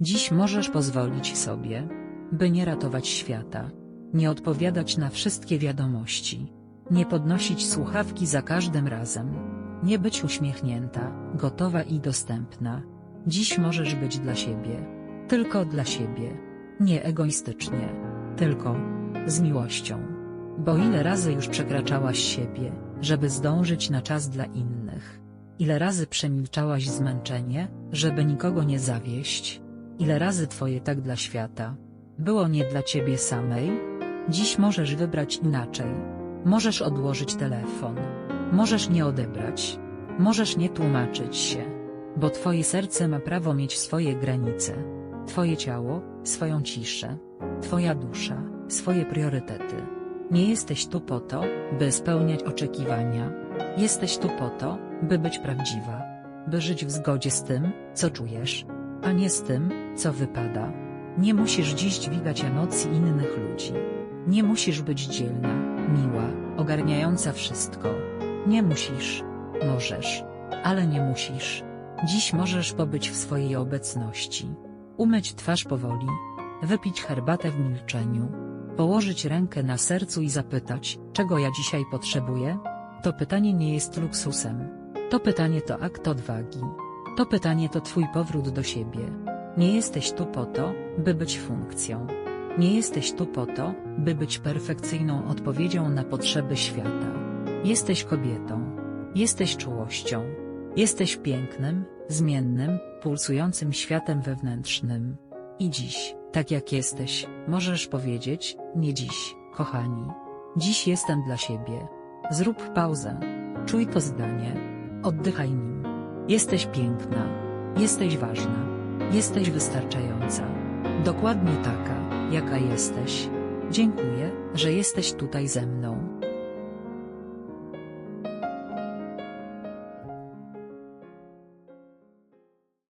Dziś możesz pozwolić sobie, by nie ratować świata, nie odpowiadać na wszystkie wiadomości, nie podnosić słuchawki za każdym razem, nie być uśmiechnięta, gotowa i dostępna. Dziś możesz być dla siebie, tylko dla siebie, nie egoistycznie, tylko z miłością. Bo ile razy już przekraczałaś siebie, żeby zdążyć na czas dla innych? Ile razy przemilczałaś zmęczenie, żeby nikogo nie zawieść? Ile razy twoje tak dla świata było nie dla ciebie samej? Dziś możesz wybrać inaczej. Możesz odłożyć telefon. Możesz nie odebrać. Możesz nie tłumaczyć się. Bo twoje serce ma prawo mieć swoje granice. Twoje ciało, swoją ciszę. Twoja dusza, swoje priorytety. Nie jesteś tu po to, by spełniać oczekiwania. Jesteś tu po to, by być prawdziwa. By żyć w zgodzie z tym, co czujesz, a nie z tym, co wypada. Nie musisz dziś dźwigać emocji innych ludzi. Nie musisz być dzielna, miła, ogarniająca wszystko. Nie musisz. Możesz. Ale nie musisz. Dziś możesz pobyć w swojej obecności. Umyć twarz powoli. Wypić herbatę w milczeniu. Położyć rękę na sercu i zapytać, czego ja dzisiaj potrzebuję? To pytanie nie jest luksusem. To pytanie to akt odwagi. To pytanie to twój powrót do siebie. Nie jesteś tu po to, by być funkcją. Nie jesteś tu po to, by być perfekcyjną odpowiedzią na potrzeby świata. Jesteś kobietą. Jesteś czułością. Jesteś pięknym, zmiennym, pulsującym światem wewnętrznym. I dziś, tak jak jesteś, możesz powiedzieć, nie dziś, kochani. Dziś jestem dla siebie. Zrób pauzę. Czuj to zdanie. Oddychaj nim. Jesteś piękna. Jesteś ważna. Jesteś wystarczająca. Dokładnie taka, jaka jesteś. Dziękuję, że jesteś tutaj ze mną.